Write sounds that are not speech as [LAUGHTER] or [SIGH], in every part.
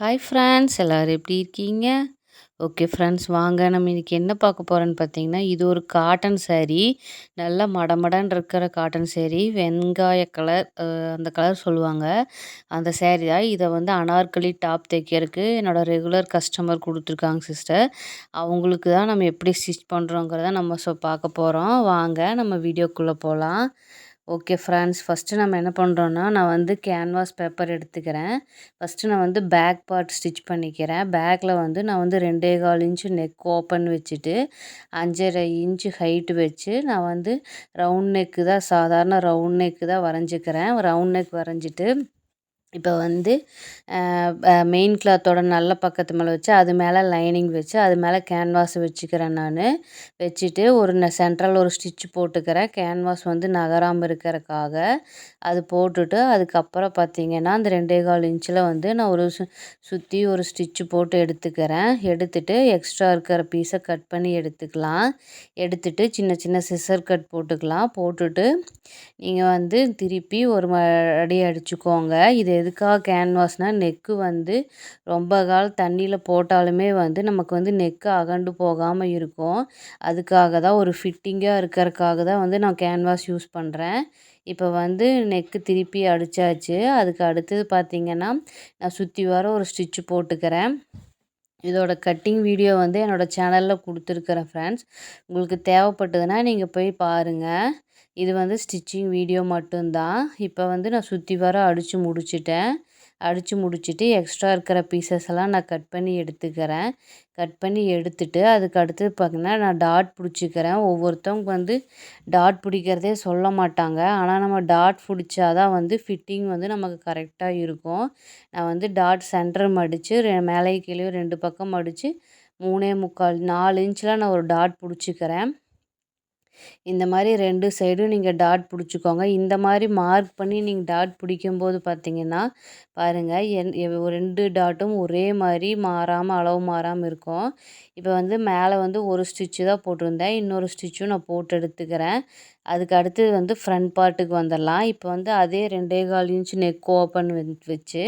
Hi friends எல்லோரும் எப்படி இருக்கீங்க? ஓகே ஃப்ரெண்ட்ஸ் வாங்க. நம்ம இன்றைக்கி என்ன பார்க்க போகிறோன்னு பார்த்தீங்கன்னா இது ஒரு காட்டன் சேரீ நல்லா மடமடன்னு இருக்கிற காட்டன் சேரீ வெங்காய கலர் அந்த கலர் சொல்லுவாங்க. அந்த சேரீ தான். இதை வந்து அனார்கலி டாப் தைக்கிறதுக்கு என்னோடய ரெகுலர் கஸ்டமர் கொடுத்துருக்காங்க சிஸ்டர் அவங்களுக்கு தான் நம்ம எப்படி ஸ்டிச் பண்ணுறோங்கிறத நம்ம ஸோ பார்க்க போகிறோம் வாங்க நம்ம வீடியோக்குள்ளே போகலாம் ஓகே ஃப்ரெண்ட்ஸ் ஃபஸ்ட்டு நம்ம என்ன பண்ணுறோன்னா நான் வந்து கேன்வாஸ் பேப்பர் எடுத்துக்கிறேன். ஃபஸ்ட்டு நான் வந்து பேக் பார்ட் ஸ்டிச் பண்ணிக்கிறேன். பேக்கில் வந்து நான் வந்து ரெண்டே கால் இன்ச்சு நெக் ஓப்பன் வச்சுட்டு அஞ்சரை இன்ச்சு ஹைட்டு வச்சு நான் வந்து ரவுண்ட் நெக்கு தான் சாதாரண ரவுண்ட் நெக்கு தான் வரைஞ்சிக்கிறேன். ரவுண்ட் நெக் வரைஞ்சிட்டு இப்போ வந்து மெயின் கிளாத்தோட நல்ல பக்கத்து மேலே வச்சு அது மேலே லைனிங் வச்சு அது மேலே கேன்வாஸ் வச்சுக்கிறேன் நான். வச்சுட்டு ஒரு சென்ட்ரல் ஒரு ஸ்டிச் போட்டுக்கிறேன். கேன்வாஸ் வந்து நகராமல் இருக்கிறக்காக அது போட்டுட்டு அதுக்கப்புறம் பார்த்திங்கன்னா அந்த ரெண்டே கால் இன்ச்சில் வந்து நான் ஒரு சு சுற்றி ஒரு ஸ்டிச்சு போட்டு எடுத்துக்கிறேன். எடுத்துட்டு எக்ஸ்ட்ரா இருக்கிற பீஸை கட் பண்ணி எடுத்துக்கலாம். எடுத்துட்டு சின்ன சின்ன சிசர் கட் போட்டுக்கலாம். போட்டுட்டு நீங்கள் வந்து திருப்பி ஒரு அடி அடிச்சுக்கோங்க. இது எதுக்காக கேன்வாஸ்னால் நெக்கு வந்து ரொம்ப கால் தண்ணியில் போட்டாலுமே வந்து நமக்கு வந்து நெக்கு அகண்டு போகாமல் இருக்கும். அதுக்காக தான் ஒரு ஃபிட்டிங்காக இருக்கிறதுக்காக தான் வந்து நான் கேன்வாஸ் யூஸ் பண்ணுறேன் இப்போ வந்து நெக்கு திருப்பி அடித்தாச்சு அதுக்கு அடுத்தது பார்த்திங்கன்னா நான் சுற்றி வர ஒரு ஸ்டிச்சு போட்டுக்கிறேன். இதோட கட்டிங் வீடியோ வந்து என்னோடய சேனலில் கொடுத்துருக்குறேன் ஃப்ரெண்ட்ஸ் உங்களுக்கு தேவைப்பட்டதுன்னா நீங்கள் போய் பாருங்கள் இது வந்து ஸ்டிச்சிங் வீடியோ மட்டும்தான். இப்போ வந்து நான் சுற்றி வர அடித்து முடிச்சிட்டேன். அடித்து முடிச்சுட்டு எக்ஸ்ட்ரா இருக்கிற பீசஸ் எல்லாம் நான் கட் பண்ணி எடுத்துக்கிறேன். கட் பண்ணி எடுத்துட்டு அதுக்கு அடுத்தது பார்த்திங்கன்னா நான் டாட் பிடிச்சிக்கிறேன். ஒவ்வொருத்தவங்க வந்து டாட் பிடிக்கிறதே சொல்ல மாட்டாங்க. ஆனால் நம்ம டாட் பிடிச்சா தான் வந்து ஃபிட்டிங் வந்து நமக்கு கரெக்டாக இருக்கும். நான் வந்து டாட் சென்டர் மடித்து மேலே கீழே ரெண்டு பக்கம் மடித்து மூணே முக்கால் நாலு இன்ச்சில் நான் ஒரு டாட் பிடிச்சிக்கிறேன். இந்த மாதிரி ரெண்டு சைடும் நீங்கள் டாட் பிடிச்சிக்கோங்க. இந்த மாதிரி மார்க் பண்ணி நீங்கள் டாட் பிடிக்கும்போது பார்த்தீங்கன்னா பாருங்கள் என் ரெண்டு டாட்டும் ஒரே மாதிரி மாறாமல் அளவு மாறாமல் இருக்கும். இப்போ வந்து மேலே வந்து ஒரு ஸ்டிச்சு தான் போட்டிருந்தேன். இன்னொரு ஸ்டிச்சும் நான் போட்டு எடுத்துக்கிறேன். அதுக்கு அடுத்தது வந்து ஃப்ரண்ட் பார்ட்டுக்கு வந்துடலாம். இப்போ வந்து அதே ரெண்டே கால் இன்ச் நெக் ஓப்பன் வச்சு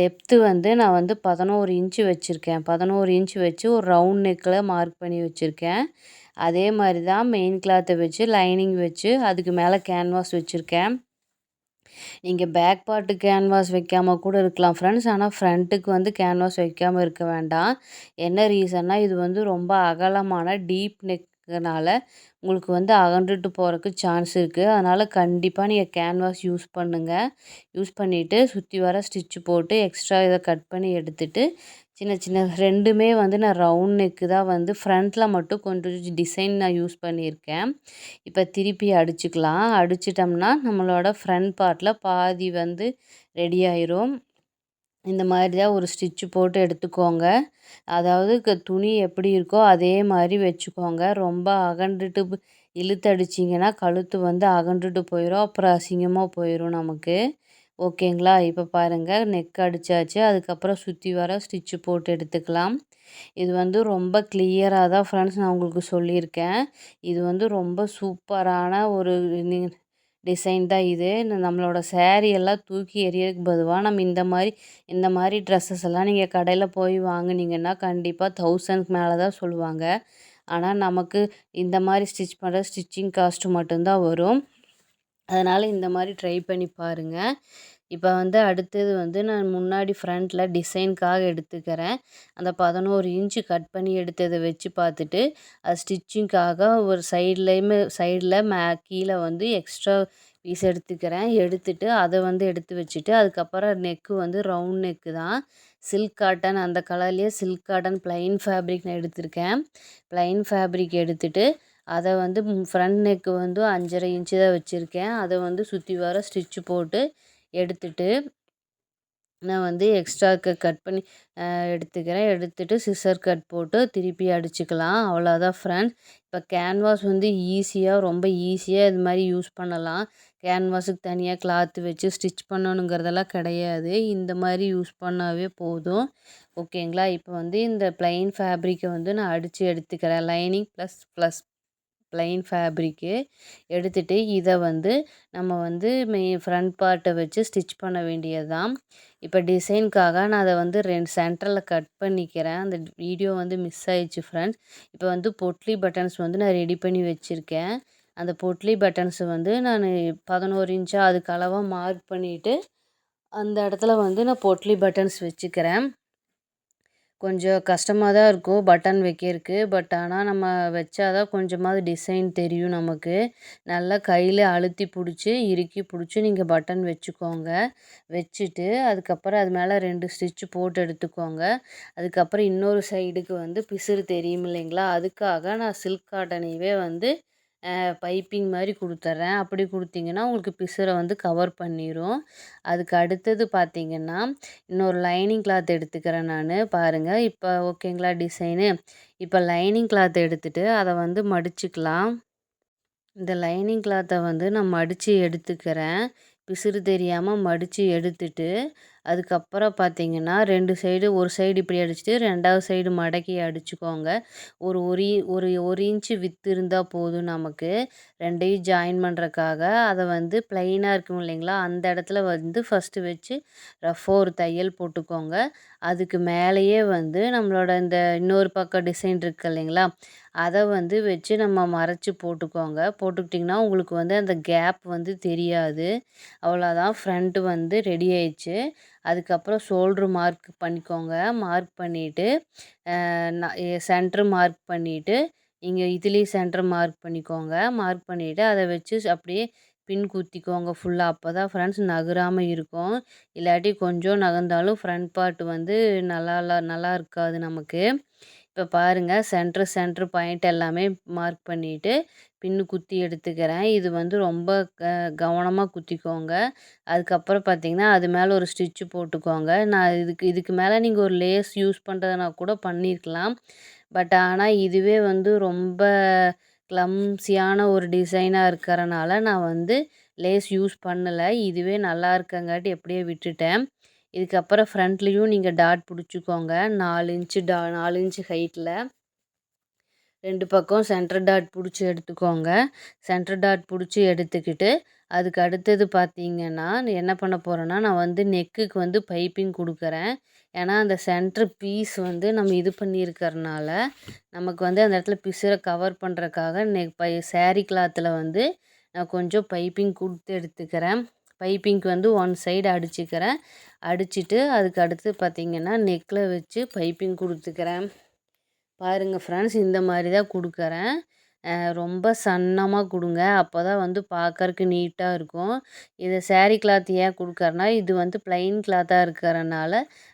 டெப்த்து வந்து நான் வந்து பதினோரு இன்ச்சு வச்சுருக்கேன். பதினோரு இன்ச்சு வச்சு ஒரு ரவுண்ட் நெக்கில் மார்க் பண்ணி வச்சுருக்கேன். அதே மாதிரி தான் மெயின் கிளாத்தை வச்சு லைனிங் வச்சு அதுக்கு மேலே கேன்வாஸ் வச்சுருக்கேன். நீங்கள் பேக் பார்ட்டு கேன்வாஸ் வைக்காமல் கூட இருக்கலாம் ஃப்ரெண்ட்ஸ் ஆனால் ஃப்ரண்ட்டுக்கு வந்து கேன்வாஸ் வைக்காமல் இருக்க வேண்டாம். என்ன ரீசன்னா இது வந்து ரொம்ப அகலமான டீப் நெக்குனால உங்களுக்கு வந்து அகண்டுட்டு போகிறக்கு சான்ஸ் இருக்குது அதனால் கண்டிப்பாக நீங்கள் கேன்வாஸ் யூஸ் பண்ணுங்கள் யூஸ் பண்ணிவிட்டு சுற்றி வர ஸ்டிச்சு போட்டு எக்ஸ்ட்ரா இதை கட் பண்ணி எடுத்துகிட்டு சின்ன சின்ன ரெண்டுமே வந்து நான் ரவுண்ட் நெக்கு தான் வந்து ஃப்ரண்ட்டில் மட்டும் கொஞ்சம் டிசைன் நான் யூஸ் பண்ணியிருக்கேன். இப்போ திருப்பி அடிச்சுக்கலாம். அடிச்சிட்டோம்னா நம்மளோட ஃப்ரண்ட் பார்ட்டில் பாதி வந்து ரெடி ஆயிரும். இந்த மாதிரி தான் ஒரு ஸ்டிச்சு போட்டு எடுத்துக்கோங்க. அதாவது துணி எப்படி இருக்கோ அதே மாதிரி வச்சுக்கோங்க. ரொம்ப அகண்டுட்டு இழுத்து கழுத்து வந்து அகண்டுட்டு போயிடும் அப்புறம் அசிங்கமாக போயிடும் நமக்கு. ஓகேங்களா? இப்போ பாருங்கள் நெக் அடித்தாச்சு அதுக்கப்புறம் சுற்றி வர ஸ்டிச்சு போட்டு எடுத்துக்கலாம். இது வந்து ரொம்ப கிளியராக தான் ஃப்ரெண்ட்ஸ் நான் உங்களுக்கு சொல்லியிருக்கேன். இது வந்து ரொம்ப சூப்பரான ஒரு டிசைன் தான் இது. நம்மளோட சேரீ எல்லாம் தூக்கி எறியறதுக்கு பதுவாக நம்ம இந்த மாதிரி இந்த மாதிரி ட்ரெஸ்ஸஸ் எல்லாம் நீங்கள் கடையில் போய் வாங்கினீங்கன்னா கண்டிப்பாக தௌசண்ட்க்கு மேலே தான் சொல்லுவாங்க. ஆனால் நமக்கு இந்த மாதிரி ஸ்டிச் பண்ணுற ஸ்டிச்சிங் காஸ்ட்டு மட்டும்தான் வரும். அதனால் இந்த மாதிரி ட்ரை பண்ணி பாருங்கள் இப்போ வந்து அடுத்தது வந்து நான் முன்னாடி ஃப்ரண்ட்டில் டிசைனுக்காக எடுத்துக்கிறேன். அந்த பதினோரு இன்ச்சு கட் பண்ணி எடுத்ததை வச்சு பார்த்துட்டு அது ஸ்டிச்சிங்க்காக ஒரு சைட்லேயுமே சைடில் மே கீழே வந்து எக்ஸ்ட்ரா பீஸ் எடுத்துக்கிறேன். எடுத்துட்டு அதை வந்து எடுத்து வச்சுட்டு அதுக்கப்புறம் நெக்கு வந்து ரவுண்ட் நெக்கு தான். சில்க் காட்டன் அந்த கலர்லேயே சில்க் காட்டன் ப்ளைன் ஃபேப்ரிக் நான் எடுத்திருக்கேன். ப்ளைன் ஃபேப்ரிக் எடுத்துட்டு அதை வந்து ஃப்ரண்ட் நெக்கு வந்து அஞ்சரை இன்ச்சு தான் வச்சுருக்கேன். அதை வந்து சுற்றி வர ஸ்டிச்சு போட்டு எடுத்துட்டு நான் வந்து எக்ஸ்ட்ராக்கு கட் பண்ணி எடுத்துக்கிறேன். எடுத்துட்டு சிசர் கட் போட்டு திருப்பி அடிச்சுக்கலாம். அவ்வளோதான் ஃப்ரெண்ட்ஸ் இப்போ கேன்வாஸ் வந்து ஈஸியாக ரொம்ப ஈஸியாக இது மாதிரி யூஸ் பண்ணலாம். கேன்வாஸுக்கு தனியாக கிளாத்து வச்சு ஸ்டிச் பண்ணணுங்கிறதெல்லாம் கிடையாது. இந்த மாதிரி யூஸ் பண்ணாவே போதும். ஓகேங்களா இப்போ வந்து இந்த ப்ளைன் ஃபேப்ரிக்கை வந்து நான் அடித்து எடுத்துக்கிறேன். Lining plus plus plain fabric எடுத்துகிட்டு இதை வந்து நம்ம வந்து மெய் ஃப்ரண்ட் பார்ட்டை வச்சு ஸ்டிச் பண்ண வேண்டியது தான் இப்போ டிசைனுக்காக நான் அதை வந்து ரெண்டு சென்டரில் கட் பண்ணிக்கிறேன். அந்த வீடியோ வந்து மிஸ் ஆயிடுச்சு ஃப்ரெண்ட்ஸ் இப்போ வந்து பொட்லி பட்டன்ஸ் வந்து நான் ரெடி பண்ணி வச்சுருக்கேன். அந்த பொட்லி பட்டன்ஸை வந்து நான் பதினோரு இன்ச்சாக அதுக்கு அளவாக மார்க் பண்ணிவிட்டு அந்த இடத்துல வந்து நான் பொட்லி பட்டன்ஸ் வச்சுக்கிறேன். கொஞ்சம் கஷ்டமாக தான் இருக்கும் பட்டன் வைக்கிறதுக்கு. பட் ஆனால் நம்ம வச்சா தான் கொஞ்சமாவது டிசைன் தெரியும் நமக்கு. நல்லா கையில் அழுத்தி பிடிச்சி இறுக்கி பிடிச்சி நீங்கள் பட்டன் வச்சுக்கோங்க. வச்சுட்டு அதுக்கப்புறம் அது மேலே ரெண்டு ஸ்டிச்சு போட்டு எடுத்துக்கோங்க. அதுக்கப்புறம் இன்னொரு சைடுக்கு வந்து பிசுறு தெரியும் இல்லைங்களா? அதுக்காக நான் சில்க் காட்டனையவே வந்து பைப்பிங் மாதிரி கொடுத்துட்றேன் அப்படி கொடுத்தீங்கன்னா உங்களுக்கு பிசுரை வந்து கவர் பண்ணிடும் அதுக்கு அடுத்தது பார்த்திங்கன்னா இன்னொரு லைனிங் கிளாத் எடுத்துக்கிறேன் நான். பாருங்கள் இப்போ ஓகேங்களா டிசைனு? இப்போ லைனிங் கிளாத் எடுத்துகிட்டு அதை வந்து மடிச்சுக்கலாம். இந்த லைனிங் கிளாத்தை வந்து நான் மடித்து எடுத்துக்கிறேன். பிசுறு தெரியாமல் மடித்து எடுத்துட்டு அதுக்கப்புறம் பார்த்தீங்கன்னா ரெண்டு சைடு ஒரு சைடு இப்படி அடிச்சுட்டு ரெண்டாவது சைடு மடக்கி அடிச்சுக்கோங்க. ஒரு ஒரு ஒரு ஒரு இன்ச்சு வித்து இருந்தால் போதும் நமக்கு. ரெண்டையும் ஜாயின் பண்ணுறக்காக அதை வந்து ப்ளைனாக இருக்கும் இல்லைங்களா? அந்த இடத்துல வந்து ஃபஸ்ட்டு வச்சு ரஃபாக ஒரு தையல் போட்டுக்கோங்க. அதுக்கு மேலேயே வந்து நம்மளோட இந்த இன்னொரு பக்கம் டிசைன் இருக்கு இல்லைங்களா? அதை வந்து வச்சு நம்ம மறைச்சி போட்டுக்கோங்க. போட்டுக்கிட்டிங்கன்னா உங்களுக்கு வந்து அந்த கேப் வந்து தெரியாது. அவ்வளோதான் ஃப்ரண்ட்டு வந்து ரெடி ஆயிடுச்சு. அதுக்கப்புறம் ஷோல்ட்ரு மார்க் பண்ணிக்கோங்க. மார்க் பண்ணிவிட்டு சென்ட்ரு மார்க் பண்ணிவிட்டு இங்கே இதுலேயும் சென்ட்ரு மார்க் பண்ணிக்கோங்க. மார்க் பண்ணிவிட்டு அதை வச்சு அப்படியே பின் குத்திக்கோங்க. ஃபுல்லாக அப்போ தான் ஃப்ரெண்ட்ஸ் நகராமல் இருக்கும். இல்லாட்டி கொஞ்சம் நகர்ந்தாலும் ஃப்ரண்ட் பார்ட் வந்து நல்லா நல்லா இருக்காது நமக்கு. இப்போ பாருங்கள் சென்ட்ரு சென்ட்ரு பாயிண்ட் எல்லாமே மார்க் பண்ணிவிட்டு பின்னு குத்தி எடுத்துக்கிறேன். இது வந்து ரொம்ப க கவனமாக குத்திக்கோங்க. அதுக்கப்புறம் பார்த்திங்கன்னா அது மேலே ஒரு ஸ்டிச்சு போட்டுக்கோங்க. நான் இதுக்கு இதுக்கு மேலே நீங்கள் ஒரு லேஸ் யூஸ் பண்ணுறதுனா கூட பண்ணியிருக்கலாம் பட் ஆனால் இதுவே வந்து ரொம்ப க்ளம்ஸியான ஒரு டிசைனாக இருக்கிறனால நான் வந்து லேஸ் யூஸ் பண்ணலை. இதுவே நல்லா இருக்கங்காட்டி எப்படியே விட்டுட்டேன். இதுக்கப்புறம் ஃப்ரண்ட்லேயும் நீங்கள் டாட் பிடிச்சிக்கோங்க. நாலு இன்ச்சு டா நாலு இன்ச்சு ஹைட்டில் ரெண்டு பக்கம் சென்டர் டாட் பிடிச்சி எடுத்துக்கோங்க. சென்டர் டாட் பிடிச்சி எடுத்துக்கிட்டு அதுக்கு அடுத்தது பார்த்தீங்கன்னா என்ன பண்ண போகிறேன்னா நான் வந்து நெக்குக்கு வந்து பைப்பிங் கொடுக்குறேன். ஏன்னா அந்த சென்ட்ரு பீஸ் வந்து நம்ம இது பண்ணியிருக்கறனால நமக்கு வந்து அந்த இடத்துல பிசுரை கவர் பண்ணுறக்காக நெக் பை சேரீ கிளாத்தில் வந்து நான் கொஞ்சம் பைப்பிங் கொடுத்து எடுத்துக்கிறேன். பைப்பிங்க்கு வந்து ஒன் சைடு அடிச்சுக்கிறேன். அடிச்சுட்டு அதுக்கு அடுத்து பார்த்திங்கன்னா நெக்கில் வச்சு பைப்பிங் கொடுத்துக்கிறேன். பாருங்கள் ஃப்ரெண்ட்ஸ் இந்த மாதிரி தான் கொடுக்குறேன் ரொம்ப சன்னமாக கொடுங்க. அப்போ தான் வந்து பார்க்கறக்கு நீட்டாக இருக்கும். இது சேரீ கிளாத் ஏன் கொடுக்குறேன்னா இது வந்து ப்ளைன் கிளாத்தாக இருக்கிறனால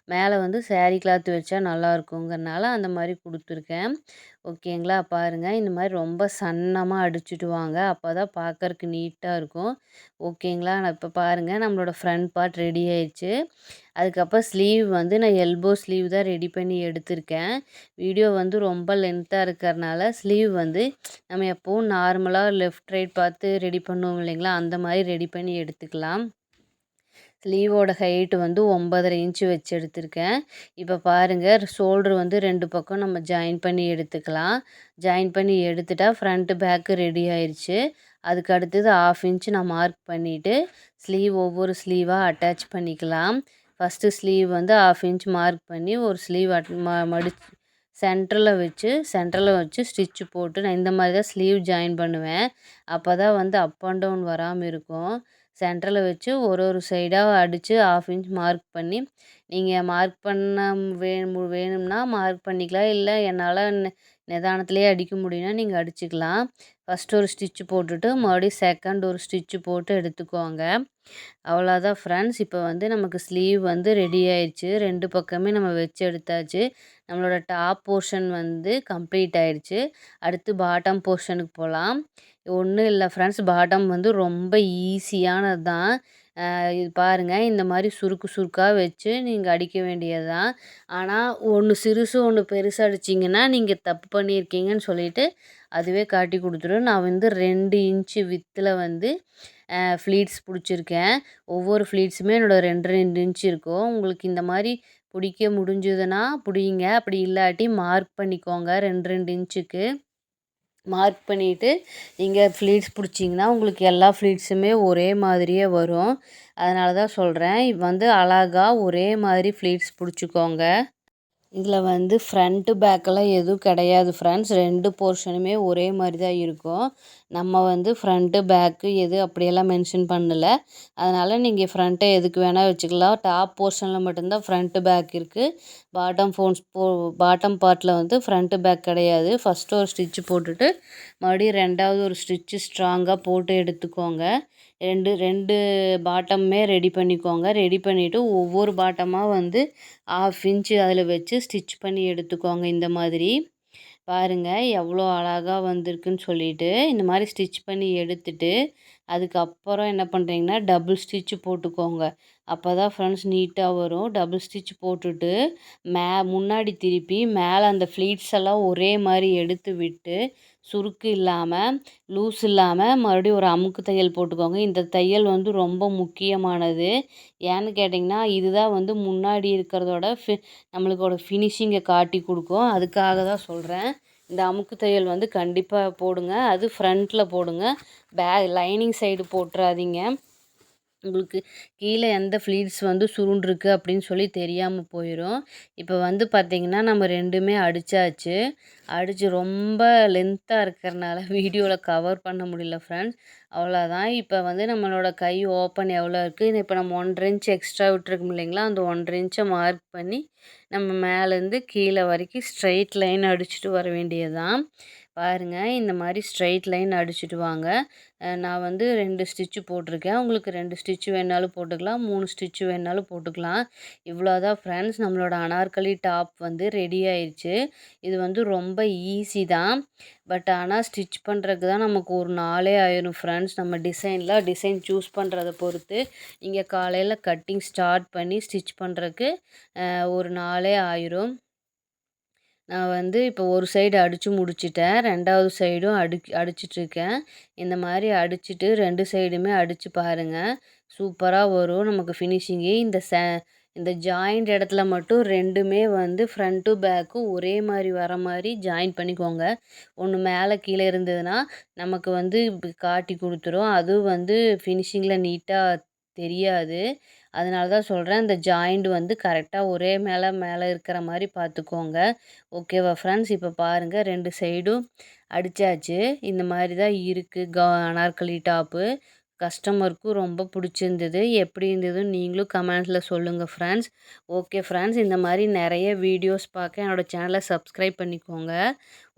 மேலே வந்து சேரீ கிளாத் வச்சா நல்லாயிருக்குங்கிறனால அந்த மாதிரி கொடுத்துருக்கேன். ஓகேங்களா? பாருங்கள் இந்த மாதிரி ரொம்ப சன்னமாக அடிச்சுட்டு வாங்க. அப்போ தான் பார்க்குறக்கு நீட்டாக இருக்கும். ஓகேங்களா? நான் இப்போ பாருங்கள் நம்மளோட ஃப்ரண்ட் பார்ட் ரெடி ஆயிடுச்சு. அதுக்கப்புறம் ஸ்லீவ் வந்து நான் எல்போ ஸ்லீவ் தான் ரெடி பண்ணி எடுத்திருக்கேன். வீடியோ வந்து ரொம்ப லென்த்தாக இருக்கிறனால ஸ்லீவ் வந்து நம்ம எப்போவும் நார்மலாக லெஃப்ட் ரைட் பார்த்து ரெடி பண்ணுவோம் இல்லைங்களா? அந்த மாதிரி ரெடி பண்ணி எடுத்துக்கலாம். ஸ்லீவோட ஹைட்டு வந்து ஒம்பதரை இன்ச்சு வச்சு எடுத்திருக்கேன். இப்போ பாருங்கள் ஷோல்ட்ரு வந்து ரெண்டு பக்கம் நம்ம ஜாயின் பண்ணி எடுத்துக்கலாம். ஜாயின் பண்ணி எடுத்துட்டா ஃப்ரண்ட்டு பேக்கு ரெடி ஆயிடுச்சு அதுக்கு அடுத்தது ஆஃப் இன்ச்சு நான் மார்க் பண்ணிவிட்டு ஸ்லீவ் ஒவ்வொரு ஸ்லீவாக அட்டாச் பண்ணிக்கலாம். ஃபஸ்ட்டு ஸ்லீவ் வந்து ஆஃப் இன்ச் மார்க் பண்ணி ஒரு ஸ்லீவ் அட் ம மடிச்சு சென்டரில் வச்சு சென்டரில் வச்சு ஸ்டிச்சு போட்டு நான் இந்த மாதிரி தான் ஸ்லீவ் ஜாயின் பண்ணுவேன். அப்போ தான் வந்து அப் அண்ட் டவுன் வராமல் இருக்கும். சென்டரில் வச்சு ஒரு ஒரு சைடாக அடித்து ஆஃப் இன்ச் மார்க் பண்ணி நீங்கள் மார்க் பண்ண வேணும் வேணும்னா மார்க் பண்ணிக்கலாம். இல்லை என்னால் நிதானத்துலேயே அடிக்க முடியும்னா நீங்கள் அடிச்சுக்கலாம். ஃபஸ்ட்டு ஒரு ஸ்டிச்சு போட்டுட்டு மறுபடியும் செகண்ட் ஒரு ஸ்டிச்சு போட்டு எடுத்துக்கோங்க. அவ்வளோதான் ஃப்ரெண்ட்ஸ் இப்போ வந்து நமக்கு ஸ்லீவ் வந்து ரெடி ஆயிடுச்சு ரெண்டு பக்கமே நம்ம வச்சு எடுத்தாச்சு. நம்மளோட டாப் போர்ஷன் வந்து கம்ப்ளீட் ஆயிடுச்சு அடுத்து பாட்டம் போர்ஷனுக்கு போகலாம் ஒன்றும் இல்லை ஃப்ரெண்ட்ஸ் பாட்டம் வந்து ரொம்ப ஈஸியானது தான் இது பாருங்கள் இந்த மாதிரி சுருக்கு சுருக்காக வச்சு நீங்கள் அடிக்க வேண்டியது தான் ஆனால் ஒன்று சிறுசு ஒன்று பெருசு அடிச்சிங்கன்னா நீங்கள் தப்பு பண்ணியிருக்கீங்கன்னு சொல்லிவிட்டு அதுவே காட்டி கொடுத்துரும். நான் வந்து ரெண்டு இன்ச்சு வித்தில் வந்து ஃப்ளீட்ஸ் பிடிச்சிருக்கேன். ஒவ்வொரு ஃப்ளீட்ஸுமே என்னோடய ரெண்டு ரெண்டு இன்ச் இருக்கும். உங்களுக்கு இந்த மாதிரி பிடிக்க முடிஞ்சுதுன்னா பிடிங்க. அப்படி இல்லாட்டி மார்க் பண்ணிக்கோங்க ரெண்டு ரெண்டு இன்ச்சுக்கு. மார்க் பண்ணிவிட்டு நீங்கள் ஃப்ளீட்ஸ் பிடிச்சிங்கன்னா உங்களுக்கு எல்லா ஃப்ளீட்ஸுமே ஒரே மாதிரியே வரும். அதனால தான் சொல்கிறேன் வந்து அழகாக ஒரே மாதிரி ஃப்ளீட்ஸ் பிடிச்சிக்கோங்க. இதில் வந்து ஃப்ரண்ட்டு பேக்கெல்லாம் எதுவும் கிடையாது ஃப்ரெண்ட்ஸ் ரெண்டு போர்ஷனுமே ஒரே மாதிரி தான் இருக்கும். நம்ம வந்து ஃப்ரண்ட்டு பேக்கு எது அப்படியெல்லாம் மென்ஷன் பண்ணலை. அதனால் நீங்கள் ஃப்ரண்ட்டை எதுக்கு வேணால் வச்சுக்கலாம். டாப் போர்ஷனில் மட்டும்தான் ஃப்ரண்ட்டு பேக் இருக்குது பாட்டம் ஃபோன்ஸ் போ பாட்டம் பார்ட்டில் வந்து ஃப்ரண்ட்டு பேக் கிடையாது. ஃபஸ்ட்டு ஒரு ஸ்டிச்சு போட்டுட்டு மறுபடியும் ரெண்டாவது ஒரு ஸ்டிச்சு ஸ்ட்ராங்காக போட்டு எடுத்துக்கோங்க. ரெண்டு ரெண்டு பாட்டமுமே ரெடி பண்ணிக்கோங்க. ரெடி பண்ணிவிட்டு ஒவ்வொரு பாட்டமாக வந்து ஆஃப் இன்ச்சு அதில் வச்சு ஸ்டிச் பண்ணி எடுத்துக்கோங்க இந்த மாதிரி. பாருங்கள் எவ்வளோ அழகாக வந்திருக்குன்னு சொல்லிட்டு. இந்த மாதிரி ஸ்டிச் பண்ணி எடுத்துட்டு அதுக்கப்புறம் என்ன பண்ணுறீங்கன்னா டபுள் ஸ்டிச்சு போட்டுக்கோங்க. அப்போ தான் ஃப்ரெண்ட்ஸ் நீட்டாக வரும். டபுள் ஸ்டிச் போட்டுட்டு மே முன்னாடி திருப்பி மேலே அந்த ஃப்ளீட்ஸ் எல்லாம் ஒரே மாதிரி எடுத்து விட்டு சுருக்கு இல்லாமல் லூஸ் இல்லாமல் மறுபடியும் ஒரு அமுக்கு தையல் போட்டுக்கோங்க. இந்த தையல் வந்து ரொம்ப முக்கியமானது. ஏன்னு கேட்டிங்கன்னா இதுதான் வந்து முன்னாடி இருக்கிறதோட ஃபி நம்மளுக்கோட ஃபினிஷிங்கை காட்டி கொடுக்கும். அதுக்காக தான் சொல்கிறேன் இந்த அமுக்கு தையல் வந்து கண்டிப்பாக போடுங்க. அது ஃப்ரண்ட்டில் போடுங்க. பே லைனிங் சைடு போட்டுறாதீங்க. உங்களுக்கு கீழே எந்த ஃப்ளீட்ஸ் வந்து சுருண்டிருக்கு அப்படின்னு சொல்லி தெரியாமல் போயிடும் இப்போ வந்து பார்த்திங்கன்னா நம்ம ரெண்டுமே அடித்தாச்சு அடித்து ரொம்ப லென்த்தாக இருக்கிறனால [LAUGHS] வீடியோவில் கவர் பண்ண முடியல ஃப்ரெண்ட்ஸ் அவ்வளோதான் இப்போ வந்து நம்மளோட கை ஓப்பன் எவ்வளோ இருக்குது இப்போ நம்ம ஒன்றரை இன்ச் எக்ஸ்ட்ரா விட்டுருக்கோம் இல்லைங்களா? அந்த ஒன்றரை இன்ச்சை மார்க் பண்ணி நம்ம மேலேருந்து கீழே வரைக்கும் ஸ்ட்ரைட் லைன் அடிச்சுட்டு வர வேண்டியது தான் பாருங்கள் இந்த மாதிரி ஸ்ட்ரைட் லைன் அடிச்சுட்டு வாங்க. நான் வந்து ரெண்டு ஸ்டிச்சு போட்டிருக்கேன். உங்களுக்கு ரெண்டு ஸ்டிச்சு வேணாலும் போட்டுக்கலாம். மூணு ஸ்டிச்சு வேணாலும் போட்டுக்கலாம். இவ்வளோ தான் ஃப்ரெண்ட்ஸ். நம்மளோட அனார்கலி டாப் வந்து ரெடி ஆயிடுச்சு இது வந்து ரொம்ப ஈஸி தான். பட் ஆனால் ஸ்டிச் பண்ணுறதுக்கு தான் நமக்கு ஒரு நாளே ஆயிரும் ஃப்ரெண்ட்ஸ். நம்ம டிசைனில் டிசைன் சூஸ் பண்ணுறத பொறுத்து. இங்கே காலையில் கட்டிங் ஸ்டார்ட் பண்ணி ஸ்டிச் பண்ணுறதுக்கு ஒரு நாளே ஆயிரும். நான் வந்து இப்போ ஒரு சைடு அடித்து முடிச்சிட்டேன். ரெண்டாவது சைடும் அடி அடிச்சிட்ருக்கேன். இந்த மாதிரி அடிச்சுட்டு ரெண்டு சைடுமே அடித்து பாருங்கள் சூப்பராக வரும் நமக்கு ஃபினிஷிங்கு இந்த ச இந்த ஜாயிண்ட் இடத்துல மட்டும் ரெண்டுமே வந்து ஃப்ரண்ட்டு பேக்கும் ஒரே மாதிரி வர மாதிரி ஜாயின் பண்ணிக்கோங்க. ஒன்று மேலே கீழே இருந்ததுன்னா நமக்கு வந்து காட்டி கொடுத்துரும். அதுவும் வந்து ஃபினிஷிங்கில் நீட்டாக தெரியாது. அதனால தான் சொல்கிறேன் இந்த ஜாயிண்ட் வந்து கரெக்டாக ஒரே மேலே மேலே இருக்கிற மாதிரி பார்த்துக்கோங்க. ஓகேவா ஃப்ரெண்ட்ஸ் இப்போ பாருங்கள் ரெண்டு சைடும் அடித்தாச்சு இந்த மாதிரி தான் இருக்குது க அனார்கலி டாப்பு கஸ்டமருக்கும் ரொம்ப பிடிச்சிருந்தது. எப்படி இருந்ததுன்னு நீங்களும் கமெண்ட்ஸில் சொல்லுங்கள் ஃப்ரெண்ட்ஸ் ஓகே ஃப்ரெண்ட்ஸ் இந்த மாதிரி நிறைய வீடியோஸ் பார்க்க என்னோடய சேனலை சப்ஸ்கிரைப் பண்ணிக்கோங்க.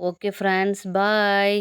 Okay friends bye